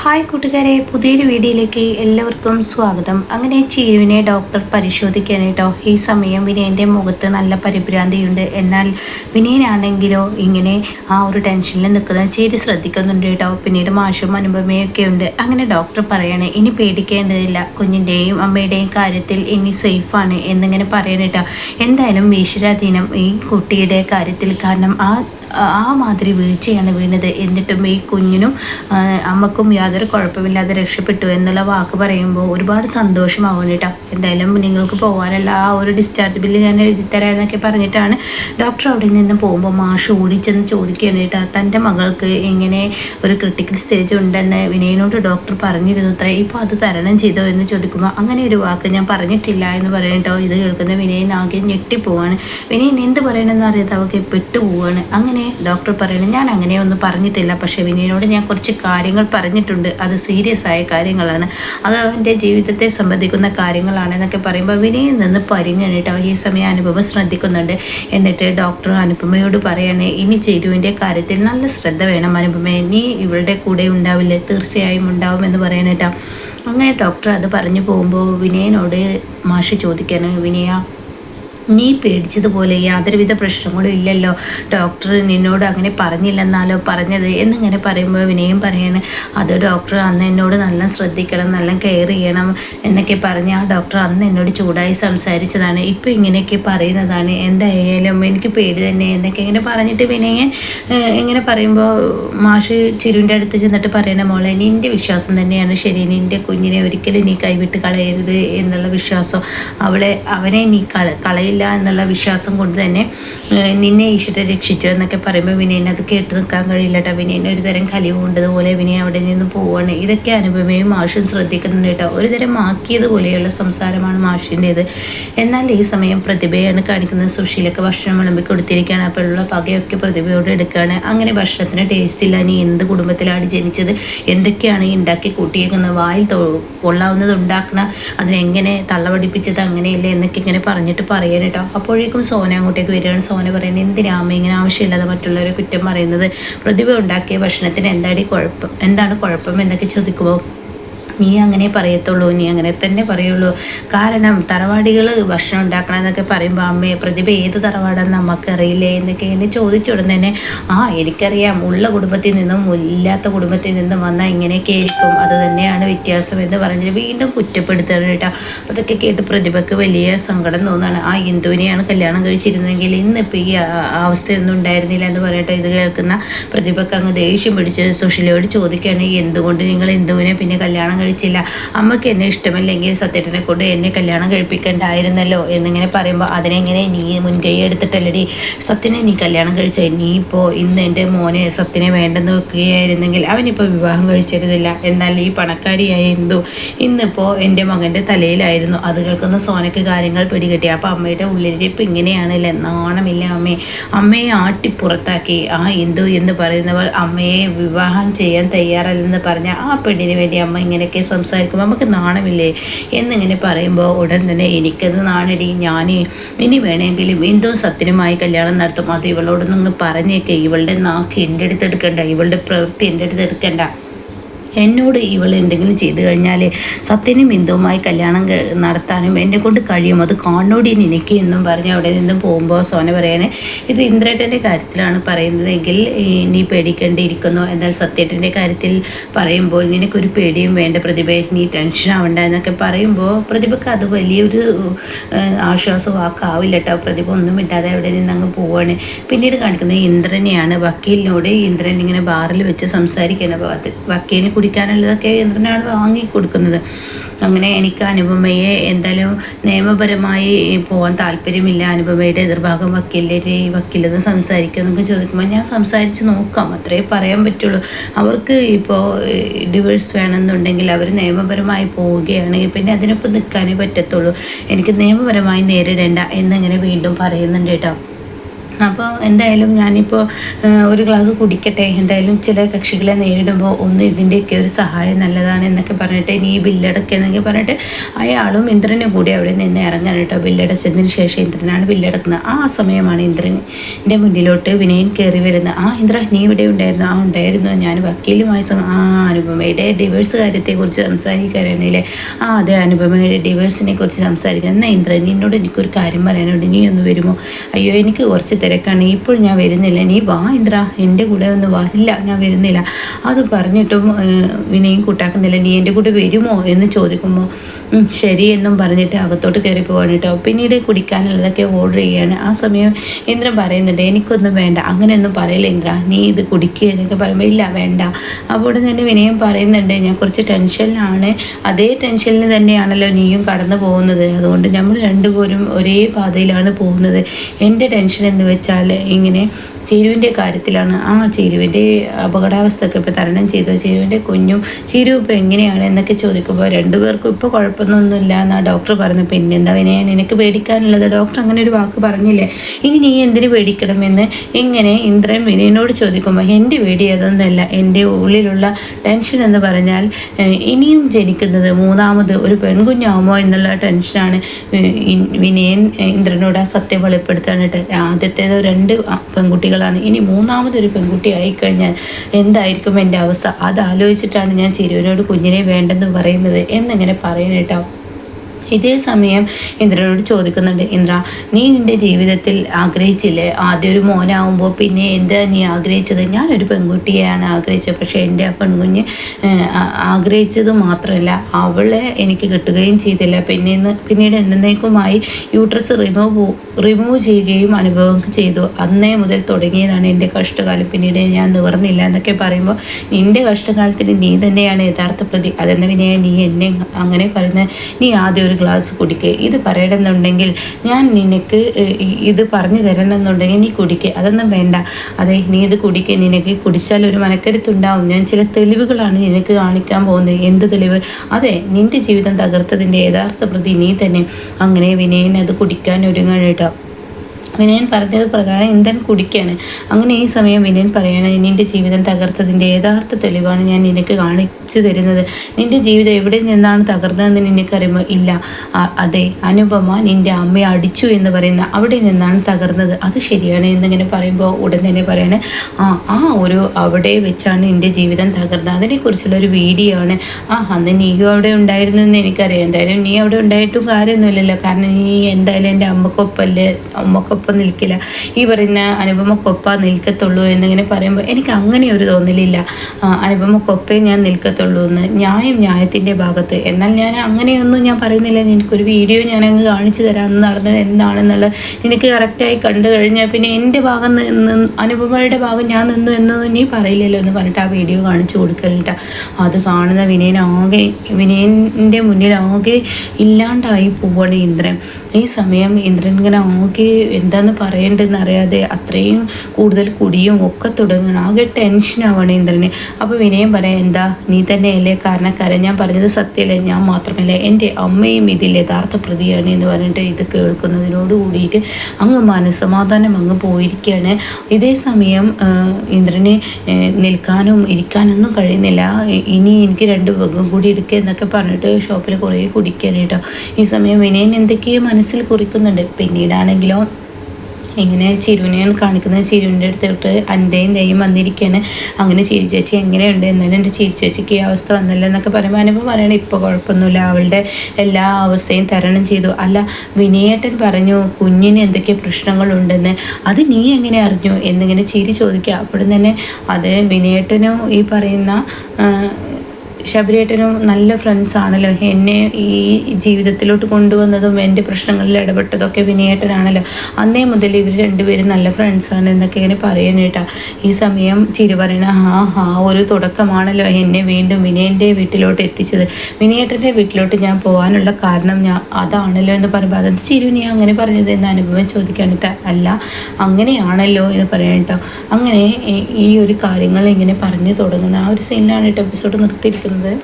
Hi കൂട്ടുകാരെ പുതിയൊരു വീഡിയോയിലേക്ക് എല്ലാവർക്കും സ്വാഗതം. അങ്ങനെ ചീരുവിനെ ഡോക്ടർ പരിശോധിക്കാൻ കേട്ടോ. ഈ സമയം വിനയന്റെ മുഖത്ത് നല്ല പരിഭ്രാന്തിയുണ്ട്. എന്നാൽ വിനയനാണെങ്കിലോ ഇങ്ങനെ ആ ഒരു ടെൻഷനിൽ നിൽക്കുന്ന ചേരി ശ്രദ്ധിക്കുന്നുണ്ട് കേട്ടോ. പിന്നീട് മാഷും അനുപമയൊക്കെ ഉണ്ട്. അങ്ങനെ ഡോക്ടർ പറയണേ ഇനി പേടിക്കേണ്ടതില്ല. കുഞ്ഞിന്റെയും അമ്മയുടെയും കാര്യത്തിൽ ഇനി സേഫാണ് എന്നിങ്ങനെ പറയണേട്ടോ എന്തായാലും ഈശ്വരാധീനം ഈ കുട്ടിയുടെ കാര്യത്തിൽ കാരണം ആ ആ മാതിരി വീഴ്ചയാണ് വീണത്. എന്നിട്ടും ഈ കുഞ്ഞിനും അമ്മക്കും യാതൊരു കുഴപ്പമില്ലാതെ രക്ഷപ്പെട്ടു എന്നുള്ള വാക്ക് പറയുമ്പോൾ ഒരുപാട് സന്തോഷമാവും കേട്ടോ. എന്തായാലും നിങ്ങൾക്ക് പോകാനുള്ള ആ ഒരു ഡിസ്ചാർജ് ബില്ല് ഞാൻ എഴുതിത്തരാം എന്നൊക്കെ പറഞ്ഞിട്ടാണ് ഡോക്ടർ അവിടെ നിന്ന് പോകുമ്പോൾ മാഷ് ഓടിച്ചെന്ന് ചോദിക്കുകയാണ് കേട്ടോ. തന്റെ മകൾക്ക് ഇങ്ങനെ ഒരു ക്രിട്ടിക്കൽ സ്റ്റേജ് ഉണ്ടെന്ന് വിനയനോട് ഡോക്ടർ പറഞ്ഞിരുന്നു. അത്ര ഇപ്പോൾ അത് തരണം ചെയ്തോ എന്ന് ചോദിക്കുമ്പോൾ അങ്ങനെ ഒരു വാക്ക് ഞാൻ പറഞ്ഞിട്ടില്ല എന്ന് പറയട്ടോ ഇത് കേൾക്കുന്ന വിനയൻ ആകെ ഞെട്ടിപ്പോവാണ്. വിനയൻ എന്ത് പറയണമെന്ന് അറിയാത്ത അവൾക്ക് പെട്ടുപോവാണ്. അങ്ങനെ അങ്ങനെ ഡോക്ടർ പറയുന്നു ഞാൻ അങ്ങനെ ഒന്നും പറഞ്ഞിട്ടില്ല പക്ഷേ വിനയനോട് ഞാൻ കുറച്ച് കാര്യങ്ങൾ പറഞ്ഞിട്ടുണ്ട്. അത് സീരിയസ് ആയ കാര്യങ്ങളാണ്. അത് അവന്റെ ജീവിതത്തെ സംബന്ധിക്കുന്ന കാര്യങ്ങളാണ് എന്നൊക്കെ പറയുമ്പോൾ വിനയിൽ നിന്ന് പരിങ്ങണിട്ട് ഈ സമയം അനുഭവം ശ്രദ്ധിക്കുന്നുണ്ട്. എന്നിട്ട് ഡോക്ടർ അനുപമയോട് പറയാണ് ഇനി ചേരുവിന്റെ കാര്യത്തിൽ നല്ല ശ്രദ്ധ വേണം അനുപമ. ഇനി ഇവളുടെ കൂടെ ഉണ്ടാവില്ല? തീർച്ചയായും ഉണ്ടാവും എന്ന് പറയാനേട്ടാ അങ്ങനെ ഡോക്ടർ അത് പറഞ്ഞു പോകുമ്പോൾ വിനയനോട് മാഷി ചോദിക്കാണ് വിനയ നീ പേടിച്ചതുപോലെ യാതൊരുവിധ പ്രശ്നങ്ങളും ഇല്ലല്ലോ. ഡോക്ടർ നിന്നോട് അങ്ങനെ പറഞ്ഞില്ലെന്നാലോ പറഞ്ഞത്? എന്നിങ്ങനെ പറയുമ്പോൾ വിനയം പറയണേ അത് ഡോക്ടർ അന്ന് എന്നോട് നല്ല ശ്രദ്ധിക്കണം നല്ല കെയർ ചെയ്യണം എന്നൊക്കെ പറഞ്ഞ് ആ ഡോക്ടർ അന്ന് എന്നോട് ചൂടായി സംസാരിച്ചതാണ്. ഇപ്പോൾ ഇങ്ങനെയൊക്കെ പറയുന്നതാണ്. എന്തായാലും എനിക്ക് പേടി തന്നെ എന്നൊക്കെ ഇങ്ങനെ പറഞ്ഞിട്ട് വിനയൻ ഇങ്ങനെ പറയുമ്പോൾ മാഷ് ചിരുവിന്റെ അടുത്ത് ചെന്നിട്ട് പറയണ മോളെ നിന്റെ വിശ്വാസം തന്നെയാണ് ശരി. നിന്റെ കുഞ്ഞിനെ ഒരിക്കലും നീ കൈവിട്ട് കളയരുത് എന്നുള്ള വിശ്വാസം. അവളെ അവനെ നീ കള കളയില്ല ഇല്ല എന്നുള്ള വിശ്വാസം കൊണ്ട് തന്നെ നിന്നെ ഈശ്വരെ രക്ഷിച്ചു എന്നൊക്കെ പറയുമ്പോൾ വിനയൻ അത് കേട്ട് നിൽക്കാൻ കഴിയില്ല കേട്ടോ വിനയന് ഒരു തരം കലിവുണ്ടതുപോലെ വിനയ അവിടെ നിന്ന് പോവാണ്. ഇതൊക്കെ അനുപമയും മാഷും ശ്രദ്ധിക്കുന്നുണ്ട് കേട്ടോ. ഒരു തരം ആക്കിയതുപോലെയുള്ള സംസാരമാണ് മാഷിന്റേത്. എന്നാൽ ഈ സമയം പ്രതിഭയാണ് കാണിക്കുന്നത്. സുശീലൊക്കെ ഭക്ഷണം വിളമ്പി കൊടുത്തിരിക്കുകയാണ്. അപ്പോഴുള്ള പകയൊക്കെ പ്രതിഭയോട് എടുക്കുകയാണ്. അങ്ങനെ ഭക്ഷണത്തിന് ടേസ്റ്റ് ഇല്ല. നീ എന്ത് കുടുംബത്തിലാണ് ജനിച്ചത്? എന്തൊക്കെയാണ് ഈ ഉണ്ടാക്കി കൂട്ടിയേക്കുന്നത്? വായിൽ കൊള്ളാവുന്നത് ഉണ്ടാക്കണം? അതിനെങ്ങനെ തള്ളപടിപ്പിച്ചത് അങ്ങനെയല്ലേ എന്നൊക്കെ ഇങ്ങനെ പറഞ്ഞിട്ട് പറയാൻ കേട്ടോ. അപ്പോഴേക്കും സോന അങ്ങോട്ടേക്ക് വരികയാണ്. സോന പറയുന്നത് എന്തിനാ അമ്മ ഇങ്ങനെ ആവശ്യമില്ലാതെ മറ്റുള്ളവരെ കുറ്റം പറയുന്നത്? പ്രതിഭ ഉണ്ടാക്കിയ ഭക്ഷണത്തിന് എന്താടി കുഴപ്പം? എന്താണ് കുഴപ്പം? എന്നൊക്കെ ചോദിക്കുമ്പോൾ നീ അങ്ങനെ പറയത്തുള്ളൂ നീ അങ്ങനെ തന്നെ പറയുള്ളൂ. കാരണം തറവാടികൾ ഭക്ഷണം ഉണ്ടാക്കണം എന്നൊക്കെ പറയുമ്പോൾ അമ്മയെ പ്രതിഭ ഏത് തറവാടാന്ന് നമുക്ക് അറിയില്ലേ എന്നൊക്കെ എന്നെ ചോദിച്ചുടൻ തന്നെ ആ എനിക്കറിയാം. ഉള്ള കുടുംബത്തിൽ നിന്നും ഇല്ലാത്ത കുടുംബത്തിൽ നിന്നും വന്നാൽ ഇങ്ങനെയൊക്കെ ആയിരിക്കും. അത് തന്നെയാണ് വ്യത്യാസം എന്ന് പറഞ്ഞിട്ട് വീണ്ടും കുറ്റപ്പെടുത്തണം കേട്ടോ. അതൊക്കെ കേട്ട് പ്രതിഭയ്ക്ക് വലിയ സങ്കടം തോന്നുകയാണ്. ആ ഹിന്ദുവിനെയാണ് കല്യാണം കഴിച്ചിരുന്നെങ്കിൽ ഇന്നിപ്പോൾ ഈ അവസ്ഥയൊന്നും ഉണ്ടായിരുന്നില്ല എന്ന് പറയട്ടെ. ഇത് കേൾക്കുന്ന പ്രതിഭയ്ക്ക് അങ്ങ് ദേഷ്യം പിടിച്ച് സുഷിലയോട് ചോദിക്കുകയാണ് എന്തുകൊണ്ട് നിങ്ങൾ ഹിന്ദുവിനെ പിന്നെ കല്യാണം കഴിച്ചില്ല. അമ്മയ്ക്ക് എന്നെ ഇഷ്ടമില്ലെങ്കിൽ സത്യത്തിനെ കൊണ്ട് എന്നെ കല്യാണം കഴിപ്പിക്കണ്ടായിരുന്നല്ലോ എന്നിങ്ങനെ പറയുമ്പോൾ അതിനെങ്ങനെ നീ മുൻകൈ എടുത്തിട്ടല്ലടി? സത്യനെ നീ കല്യാണം കഴിച്ച. നീ ഇപ്പോൾ ഇന്ന് എന്റെ മോനെ സത്യനെ വേണ്ടെന്ന് വെക്കുകയായിരുന്നെങ്കിൽ അവനിപ്പോൾ വിവാഹം കഴിച്ചിരുന്നില്ല. എന്നാൽ ഈ പണക്കാരിയായ എന്തു ഇന്നിപ്പോൾ എന്റെ മകന്റെ തലയിലായിരുന്നു. അത് കേൾക്കുന്ന സോനയ്ക്ക് കാര്യങ്ങൾ പിടികിട്ടി. അപ്പോൾ അമ്മയുടെ ഉള്ളിലിരിപ്പ് ഇങ്ങനെയാണല്ലേ? നാണമില്ല അമ്മയെ അമ്മയെ ആട്ടി പുറത്താക്കി. ആ എന്തു എന്ന് പറയുന്നവൾ അമ്മയെ വിവാഹം ചെയ്യാൻ തയ്യാറല്ലെന്ന് പറഞ്ഞ ആ പെണ്ണിന് വേണ്ടി അമ്മ ഇങ്ങനെയൊക്കെ ഒക്കെ സംസാരിക്കുമ്പോൾ നമുക്ക് നാണമില്ലേ? എന്നിങ്ങനെ പറയുമ്പോൾ ഉടൻ തന്നെ എനിക്കത് നാണടി ഞാൻ ഇനി വേണമെങ്കിലും എന്തോ സത്യനുമായി കല്യാണം നടത്തും. അത് ഇവളോടൊന്നും പറഞ്ഞേക്കെ. ഇവളുടെ നാക്ക് എന്റെ അടുത്ത് എടുക്കണ്ട. ഇവളുടെ പ്രവൃത്തി എന്റെ അടുത്ത് എടുക്കണ്ട. എന്നോട് ഇവൾ എന്തെങ്കിലും ചെയ്തു കഴിഞ്ഞാൽ സത്യനും ബിന്ദുവുമായി കല്യാണം നടത്താനും എന്നെ കൊണ്ട് കഴിയും. അത് കാണോടി നിനക്ക് എന്നും പറഞ്ഞ് അവിടെ നിന്ന് പോകുമ്പോൾ സോന പറയണേ ഇത് ഇന്ദ്രേട്ടന്റെ കാര്യത്തിലാണ് പറയുന്നതെങ്കിൽ നീ പേടിക്കേണ്ടിയിരിക്കുന്നു. എന്നാൽ സത്യേട്ടന്റെ കാര്യത്തിൽ പറയുമ്പോൾ നിനക്കൊരു പേടിയും വേണ്ട പ്രതിഭ നീ ടെൻഷൻ ആവണ്ട എന്നൊക്കെ പറയുമ്പോൾ പ്രതിഭക്ക് അത് വലിയൊരു ആശ്വാസ വാക്കാവില്ല കേട്ടോ പ്രതിഭ ഒന്നും ഇട്ടാതെ അവിടെ നിന്ന് അങ്ങ് പോവാണ്. പിന്നീട് കാണിക്കുന്നത് ഇന്ദ്രനെയാണ്. വക്കീലിനോട് ഇന്ദ്രൻ ഇങ്ങനെ ബാറിൽ വെച്ച് സംസാരിക്കുകയാണ്. വക്കീലിന് കുടിക്കാനുള്ളതൊക്കെ ഇന്ദ്രനാണ് വാങ്ങി കൊടുക്കുന്നത് അങ്ങനെ എനിക്ക് അനുപമയെ എന്തായാലും നിയമപരമായി പോകാൻ താല്പര്യമില്ല. അനുപമയുടെ എതിർഭാഗം വക്കീലിന്റെ വക്കീലെന്ന് സംസാരിക്കുക ചോദിക്കുമ്പോൾ ഞാൻ സംസാരിച്ച് നോക്കാം. അത്രേ പറയാൻ പറ്റുള്ളൂ. അവർക്ക് ഇപ്പോൾ ഡിവേഴ്സ് വേണമെന്നുണ്ടെങ്കിൽ അവർ നിയമപരമായി പോവുകയാണെങ്കിൽ പിന്നെ അതിനൊപ്പം നിൽക്കാനേ പറ്റത്തുള്ളൂ. എനിക്ക് നിയമപരമായി നേരിടേണ്ട എന്നിങ്ങനെ വീണ്ടും പറയുന്നുണ്ട് കേട്ടോ. അപ്പോൾ എന്തായാലും ഞാനിപ്പോൾ ഒരു ഗ്ലാസ് കുടിക്കട്ടെ. എന്തായാലും ചില കക്ഷികളെ നേരിടുമ്പോൾ ഒന്ന് ഇതിന്റെയൊക്കെ ഒരു സഹായം നല്ലതാണ് എന്നൊക്കെ പറഞ്ഞിട്ട് ഇനി നീ ബില്ലടക്കെന്നൊക്കെ പറഞ്ഞിട്ട് അയാളും ഇന്ദ്രനും കൂടി അവിടെ നിന്ന് ഇറങ്ങാൻ കേട്ടോ. ബില്ലടച്ചതിന് ശേഷം ഇന്ദ്രനാണ് ബില്ലടക്കുന്നത്. ആ സമയമാണ് ഇന്ദ്രന്റെ മുന്നിലോട്ട് വിനയൻ കയറി വരുന്നത്. ആ ഇന്ദ്ര നീ ഇവിടെ ഉണ്ടായിരുന്നു? ആ ഉണ്ടായിരുന്നു. ഞാൻ വക്കീലുമായി ആ അനുപമയുടെ ഡിവേഴ്സ് കാര്യത്തെക്കുറിച്ച് സംസാരിക്കാനാണല്ലേ ആ അതെ അനുപമയുടെ ഡിവേഴ്സിനെ കുറിച്ച് സംസാരിക്കാൻ എന്നാൽ ഇന്ദ്രൻ നിന്നോട് എനിക്കൊരു കാര്യം പറയാനുണ്ട്. നീ ഒന്ന് വരുമോ? അയ്യോ എനിക്ക് കുറച്ച് തിരക്കാണ്. ഇപ്പോൾ ഞാൻ വരുന്നില്ല. നീ വാ ഇന്ദ്ര. എന്റെ കൂടെ ഒന്ന് വാ. ഇല്ല ഞാൻ വരുന്നില്ല. അത് പറഞ്ഞിട്ടും വിനയും കൂട്ടാക്കുന്നില്ല. നീ എന്റെ കൂടെ വരുമോ? എന്ന് ചോദിക്കുമ്പോൾ ശരി എന്നും പറഞ്ഞിട്ട് അകത്തോട്ട് കയറി പോവാണ് കേട്ടോ. പിന്നീട് കുടിക്കാനുള്ളതൊക്കെ ഓർഡർ ചെയ്യാണ്. ആ സമയം ഇന്ദ്രൻ പറയുന്നുണ്ട് എനിക്കൊന്നും വേണ്ട. അങ്ങനെയൊന്നും പറയില്ല ഇന്ദ്ര. നീ ഇത് കുടിക്കുക എന്നൊക്കെ പറയുമ്പോൾ ഇല്ല വേണ്ട. അപ്പോൾ തന്നെ വിനയം പറയുന്നുണ്ട് ഞാൻ കുറച്ച് ടെൻഷനിലാണ്. അതേ ടെൻഷനിൽ തന്നെയാണല്ലോ നീയും കടന്നു പോകുന്നത്. അതുകൊണ്ട് നമ്മൾ രണ്ടുപേരും ഒരേ പാതയിലാണ് പോകുന്നത്. എന്റെ ടെൻഷൻ എന്ന് ഇങ്ങനെ ചേരുവിന്റെ കാര്യത്തിലാണ്. ആ ചേരുവിന്റെ അപകടാവസ്ഥയൊക്കെ ഇപ്പോൾ തരണം ചെയ്തു. ചേരുവിന്റെ കുഞ്ഞും ചേരു ഇപ്പോൾ എങ്ങനെയാണ് എന്നൊക്കെ ചോദിക്കുമ്പോൾ രണ്ടുപേർക്കും ഇപ്പോൾ കുഴപ്പമൊന്നുമില്ല എന്നാണ് ഡോക്ടർ പറഞ്ഞു. പിന്നെ എന്താ വിനയ നിനക്ക് പേടിക്കാനുള്ളത്? ഡോക്ടർ അങ്ങനെ ഒരു വാക്ക് പറഞ്ഞില്ലേ? ഇനി നീ എന്തിന് പേടിക്കണമെന്ന്? ഇങ്ങനെ ഇന്ദ്രൻ വിനയനോട് ചോദിക്കുമ്പോൾ എന്റെ പേടി അതൊന്നല്ല എന്റെ ഉള്ളിലുള്ള ടെൻഷൻ എന്ന് പറഞ്ഞാൽ ഇനിയും ജനിക്കുന്നത് മൂന്നാമത് ഒരു പെൺകുഞ്ഞാവുമോ എന്നുള്ള ടെൻഷനാണ് വിനയൻ ഇന്ദ്രനോട് ആ സത്യം വെളിപ്പെടുത്താനായിട്ട്. ആദ്യത്തേത് രണ്ട് പെൺകുട്ടികൾ കുട്ടികളാണ്. ഇനി മൂന്നാമതൊരു പെൺകുട്ടി ആയിക്കഴിഞ്ഞാൽ എന്തായിരിക്കും എന്റെ അവസ്ഥ? അത് ആലോചിച്ചിട്ടാണ് ഞാൻ ചിരുവിനോട് കുഞ്ഞിനെ വേണ്ടെന്ന് പറയുന്നത്. എന്നിങ്ങനെ പറയുന്നേട്ടോ ഇതേ സമയം ഇന്ദ്രനോട് ചോദിക്കുന്നുണ്ട് ഇന്ദ്ര നീ നിന്റെ ജീവിതത്തിൽ ആഗ്രഹിച്ചില്ലേ? ആദ്യം ഒരു മോനാവുമ്പോൾ പിന്നെ എന്താ നീ ആഗ്രഹിച്ചത്? ഞാനൊരു പെൺകുട്ടിയെയാണ് ആഗ്രഹിച്ചത് പക്ഷേ എന്റെ ആ പെൺകുഞ്ഞ് ആഗ്രഹിച്ചത് മാത്രമല്ല അവളെ എനിക്ക് കിട്ടുകയും ചെയ്തില്ല. പിന്നെ പിന്നീട് എന്നേക്കുമായി യൂട്രസ് റിമൂവ് റിമൂവ് ചെയ്യുകയും അനുഭവം ചെയ്തു. അന്നേ മുതൽ തുടങ്ങിയതാണ് എന്റെ കഷ്ടകാലം. പിന്നീട് ഞാൻ നിവർന്നില്ല എന്നൊക്കെ പറയുമ്പോൾ നിന്റെ കഷ്ടകാലത്തിന് നീ തന്നെയാണ് യഥാർത്ഥ പ്രതി. അതെന്ന പിന്നെ നീ എന്നെ അങ്ങനെ പറയുന്നത്. നീ ആദ്യം ഒരു ഗ്ലാസ് കുടിക്കുക ഇത് പറയണമെന്നുണ്ടെങ്കിൽ ഞാൻ നിനക്ക് ഇത് പറഞ്ഞു തരണമെന്നുണ്ടെങ്കിൽ നീ കുടിക്കുക അതൊന്നും വേണ്ട. അതെ നീ ഇത് കുടിക്കുക നിനക്ക് കുടിച്ചാൽ ഒരു മനക്കരുത്തുണ്ടാവും. ഞാൻ ചില തെളിവുകളാണ് നിനക്ക് കാണിക്കാൻ പോകുന്നത്. എന്ത് തെളിവ്? അതെ നിന്റെ ജീവിതം തകർത്തതിന്റെ യഥാർത്ഥ പ്രതി നീ തന്നെ. അങ്ങനെ വിനയൻ അത് കുടിക്കാൻ ഒരുങ്ങണം വിനയൻ പറഞ്ഞത് പ്രകാരം ഇന്ധൻ കുടിക്കാണ്. അങ്ങനെ ഈ സമയം വിനയൻ പറയണം നിന്റെ ജീവിതം തകർത്തതിന്റെ യഥാർത്ഥ തെളിവാണ് ഞാൻ നിനക്ക് കാണിച്ചു തരുന്നത്. നിന്റെ ജീവിതം എവിടെ നിന്നാണ് തകർന്നതെന്ന് നിനക്കറിയുമോ? ഇല്ല. അതെ. അനുപമ നിന്റെ അമ്മയെ അടിച്ചു എന്ന് പറയുന്ന അവിടെ നിന്നാണ് തകർന്നത്. അത് ശരിയാണ് എന്നിങ്ങനെ പറയുമ്പോൾ ഉടൻ തന്നെ പറയണേ ആ ആ ഒരു അവിടെ വെച്ചാണ് നിന്റെ ജീവിതം തകർന്നത്. അതിനെക്കുറിച്ചുള്ള ഒരു വീഡിയോ ആണ്. ആ അന്ന് നീയും അവിടെ ഉണ്ടായിരുന്നു എന്ന് എനിക്കറിയാം. എന്തായാലും നീ അവിടെ ഉണ്ടായിട്ടും കാര്യമൊന്നുമില്ലല്ലോ. കാരണം നീ എന്തായാലും എന്റെ അമ്മക്കൊപ്പല്ലേ അമ്മക്കൊപ്പം ഒപ്പം നിൽക്കില്ല. ഈ പറയുന്ന അനുപമക്കൊപ്പ നിൽക്കത്തുള്ളൂ എന്നിങ്ങനെ പറയുമ്പോൾ എനിക്ക് അങ്ങനെ ഒരു തോന്നലില്ല. അനുപമക്കൊപ്പേ ഞാൻ നിൽക്കത്തുള്ളൂ എന്ന്. ന്യായം ന്യായത്തിന്റെ ഭാഗത്ത്. എന്നാൽ ഞാൻ അങ്ങനെയൊന്നും ഞാൻ പറയുന്നില്ല. എനിക്കൊരു വീഡിയോ ഞാൻ അങ്ങ് കാണിച്ചു തരാം നടന്നത് എന്താണെന്നുള്ളത് എനിക്ക് കറക്റ്റായി കണ്ടു കഴിഞ്ഞാൽ പിന്നെ എന്റെ ഭാഗം അനുപമയുടെ ഭാഗം ഞാൻ നിന്നു എന്നൊന്നും നീ പറയില്ലല്ലോ എന്ന് പറഞ്ഞിട്ട് ആ വീഡിയോ കാണിച്ചു കൊടുക്കലിട്ട. അത് കാണുന്ന വിനയനാകെ വിനയന്റെ മുന്നിൽ ആകെ ഇല്ലാണ്ടായി പോവാണ് ഇന്ദ്രൻ. ഈ സമയം ഇന്ദ്രൻ ഇങ്ങനെ ആകെ എന്താന്ന് പറയേണ്ടതെന്ന് അറിയാതെ അത്രയും കൂടുതൽ കുടിയും ഒക്കെ തുടങ്ങണം ആകെ ടെൻഷൻ ടെൻഷനാവണം ഇന്ദ്രന്. അപ്പോൾ വിനയം പറയാം എന്താ നീ തന്നെയല്ലേ കാരണക്കാരൻ? ഞാൻ പറഞ്ഞത് സത്യമല്ലേ ഞാൻ മാത്രമല്ല? എന്റെ അമ്മയും ഇതിൽ യഥാർത്ഥ പ്രതിയാണ് എന്ന് പറഞ്ഞിട്ട് ഇത് കേൾക്കുന്നതിനോട് കൂടിയിട്ട് അങ്ങ് മനസ്സമാധാനം അങ്ങ് പോയിരിക്കുകയാണ്. ഇതേ സമയം ഇന്ദ്രനെ നിൽക്കാനും ഇരിക്കാനൊന്നും കഴിയുന്നില്ല. ഇനി എനിക്ക് രണ്ട് ബഗും കൂടി എടുക്കുക എന്നൊക്കെ പറഞ്ഞിട്ട് ഷോപ്പിൽ കുറേ കുടിക്കാനായിട്ടോ ഈ സമയം വിനയൻ എന്തൊക്കെയോ മനസ്സിൽ കുറിക്കുന്നുണ്ട്. പിന്നീടാണെങ്കിലോ ഇങ്ങനെ ചിരുവിനെയാണ് കാണിക്കുന്നത് ചിരുവിന്റെ അടുത്തോട്ട് അന്റെയും ദയും വന്നിരിക്കുകയാണ്. അങ്ങനെ ചിരി ചേച്ചി എങ്ങനെയുണ്ട്? എന്നാലും എന്റെ ചിരി ചേച്ചിക്ക് ഈ അവസ്ഥ വന്നില്ല എന്നൊക്കെ പറയുമ്പോൾ അനുഭവം പറയണം ഇപ്പോൾ കുഴപ്പമൊന്നുമില്ല. അവളുടെ എല്ലാ അവസ്ഥയും തരണം ചെയ്തു. അല്ല വിനയേട്ടൻ പറഞ്ഞു കുഞ്ഞിന് എന്തൊക്കെ പ്രശ്നങ്ങളുണ്ടെന്ന്? അത് നീ എങ്ങനെ അറിഞ്ഞു? എന്നിങ്ങനെ ചിരി ചോദിക്കുക. അപ്പോഴും തന്നെ അത് വിനയേട്ടനും ഈ പറയുന്ന ശബരിയേട്ടനും നല്ല ഫ്രണ്ട്സാണല്ലോ എന്നെ ഈ ജീവിതത്തിലോട്ട് കൊണ്ടുവന്നതും എന്റെ പ്രശ്നങ്ങളിൽ ഇടപെട്ടതൊക്കെ വിനയേട്ടനാണല്ലോ. അന്നേ മുതൽ ഇവർ രണ്ടുപേരും നല്ല ഫ്രണ്ട്സാണ് എന്നൊക്കെ ഇങ്ങനെ പറയാനേട്ടാ ഈ സമയം ചിരി പറയണ ഹാ ഹാ ഒരു തുടക്കമാണല്ലോ എന്നെ വീണ്ടും വിനയന്റെ വീട്ടിലോട്ട് എത്തിച്ചത്. വിനയേട്ടന്റെ വീട്ടിലോട്ട് ഞാൻ പോകാനുള്ള കാരണം ഞാൻ അതാണല്ലോ എന്ന് പറയുമ്പോൾ അതെന്ത് ചിരു നീ അങ്ങനെ പറഞ്ഞത്? എന്ന് അനുഭവം ചോദിക്കാനിട്ട് അല്ല അങ്ങനെയാണല്ലോ എന്ന് പറയാനിട്ടോ അങ്ങനെ ഈ ഒരു കാര്യങ്ങൾ ഇങ്ങനെ പറഞ്ഞു തുടങ്ങുന്ന ആ ഒരു സീനിലാണ് കേട്ടോ. എപ്പിസോഡ് നിർത്തിയിരിക്കുന്നത്. 같은데?